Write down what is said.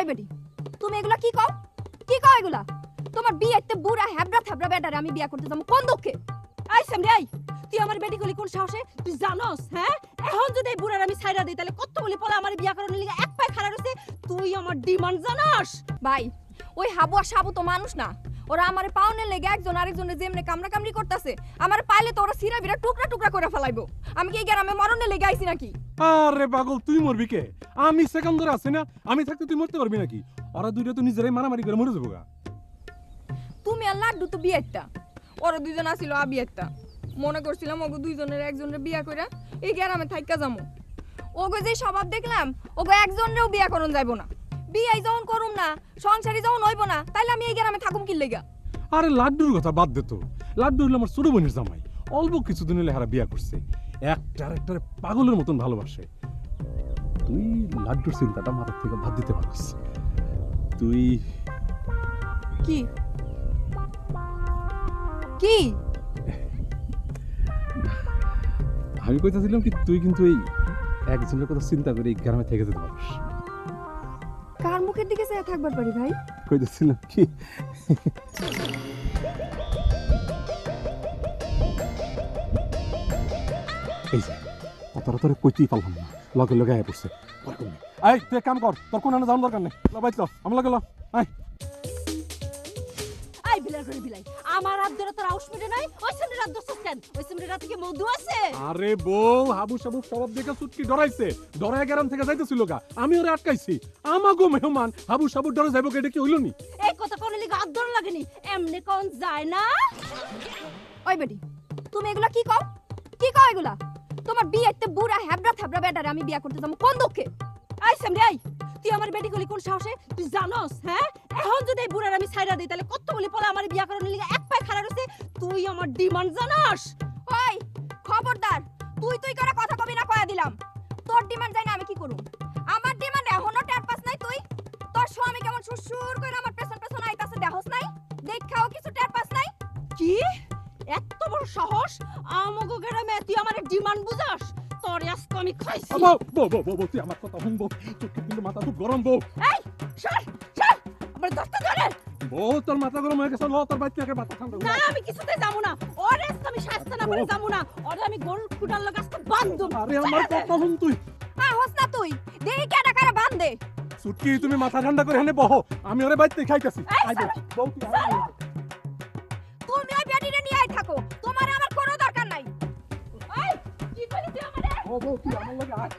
ওই বেটি? তুমি এগুলা কি কও? কি কও এগুলা? তোমার বিয়েতে বুড়া হ্যাবড়া থাবড়া বেটারে আমি বিয়া করতে যাব। কোন দুঃখে? আই সামনে আই তুই আমার বেটি গলি কোন সাহসে? তুই জানোস হ্যাঁ? এখন যদি এই বুড়ার আমি ছাইরা দেই, তাহলে কত বলি পলা আমার বিয়া করার লিগে এক পায়ে খাড়া রইছে? তুই আমার ডিমান্ড জানাস? ভাই, ওই হাবু আর সাবু তো মানুষ না। ওরা আমার পাউনের লেগে একজন আরেকজনের যেমনে কামড়া কামড়ি করতেছে আমার পাইলে তো ওরা সিরা বিরা টুকরা টুকরা করে ফেলাইবো। আমি কি এই গ্রামে মরণে লেগে আইছি নাকি? আরে পাগল তুই মরবি কে? আমি সেকেন্ড আছি না আমি থাকতে তুই মরতে পারবি নাকি? ওরা দুইটা তো নিজেরাই মারামারি করে মরে যাব তুমি আর লাড্ডু তো বিয়ে একটা ওরা দুইজন আসিল আবি একটা মনে করছিলাম ওগো দুইজনের একজনের বিয়া কইরা এই গ্রামে থাইকা যামু। ওগো যে স্বভাব দেখলাম ওগো একজনেরও বিয়া করুন যাইবো না। বিয়ে যখন করুম না সংসারী যখন হইব না তাইলে আমি এই গ্রামে থাকুম কি লেগা? আরে লাড্ডুর কথা বাদ দে তো। লাড্ডু হলো আমার ছোট বোনের জামাই। অল্প কিছুদিন হলে হারা বিয়া করছে। একটার একটার পাগলের মতন ভালোবাসে। তুই লাড্ডুর চিন্তাটা মাথার থেকে বাদ দিতে পারিস তুই কি? কি? আমি কইতেছিলাম কি তুই কিন্তু এই একজনের কথা চিন্তা করে এই গ্রামে থেকে যেতে পারিস কার মুখের দিকে চেয়ে থাকবার পারি ভাই? কইতেছিলাম কি? এই যে, অতরা তোরে কইতেই পারলাম না, লগে লগে আয় পড়ছে। এই, তুই কাম কর, তোর কোন যাওয়ার দরকার নেই। ল বাইত ল, আমার লগে ল। আই বিলার করে বিলাই। আমার হাত ধরে তোর আউস মিটে নাই? ওই সামনে রাত দশ কেন? ওই সামনে রাত মধু আছে? আরে বউ হাবু সাবু স্বভাব দেখে সুটকি ডরাইছে ডরায় গ্রাম থেকে যাইতেছিল গা। আমি ওরে আটকাইছি। আমাগো মেহমান হাবু সাবু ডরে যাইব কেটে কি হইল নি? এই কথা কোন লিগে হাত ধরে লাগেনি? এমনি কোন যায় না? ওই বেটি তুমি এগুলা কি কও? কি কও এগুলা? তোমার বিয়েতে বুড়া হ্যাবড়া থাবড়া বেটারে আমি বিয়া করতে যাব। কোন দুঃখে? আই সামনে আই তুই আমার বেটি গলি কোন সাহসে? তুই জানোস হ্যাঁ? এখন যদি বুড়ার আমি ছাইরা দিই, তাহলে কত বলি পলা আমার বিয়া করার লিগে এক পায়ে খাড়া রইছে তুই আমার ডিমান্ড জানাস? ওই, খবরদার, তুই তুই করে কথা কবি না, কয়া দিলাম। তোর ডিমান্ড যাই না আমি কি করব আমার ডিমান্ড এখনও টের পাস নাই তুই? তোর স্বামী কেমন সুসুর করে আমার পেছন পেছন আইতাছে দেহস নাই? দেখাও কিছু টের পাস নাই? কি? এত বড় সাহস? আমগো গ্রামে তুই আমার ডিমান্ড বুঝাস? তোর আমি খাইছি। বউ বউ বউ বউ, বউ তুই আমার কথা বউ কিন্তু মাথা খুব গরম বউ। এই সর সর আমার ধরে। বউ তোর মাথা গরম হয়ে গেছে ল তোর মাথা ঠান্ডা না আমি কিছুতে যাব না। ওরে আমি শাস্তি না করে যাব না। ওরে আমি আজকে বান্ধব আরে আমার কথা তুই। হ্যাঁ হস না তুই। দেহি কারে বান্ধে। সুটকি তুমি মাথা ঠান্ডা করে এনে বহ। আমি ওরে বাইতে খাইতেছি। আই বউ, তুমি ওই নিয়ে আই থাকো। তোমার এই কি করলি তুই আমারে ও বউ তুই আমার লগে আয়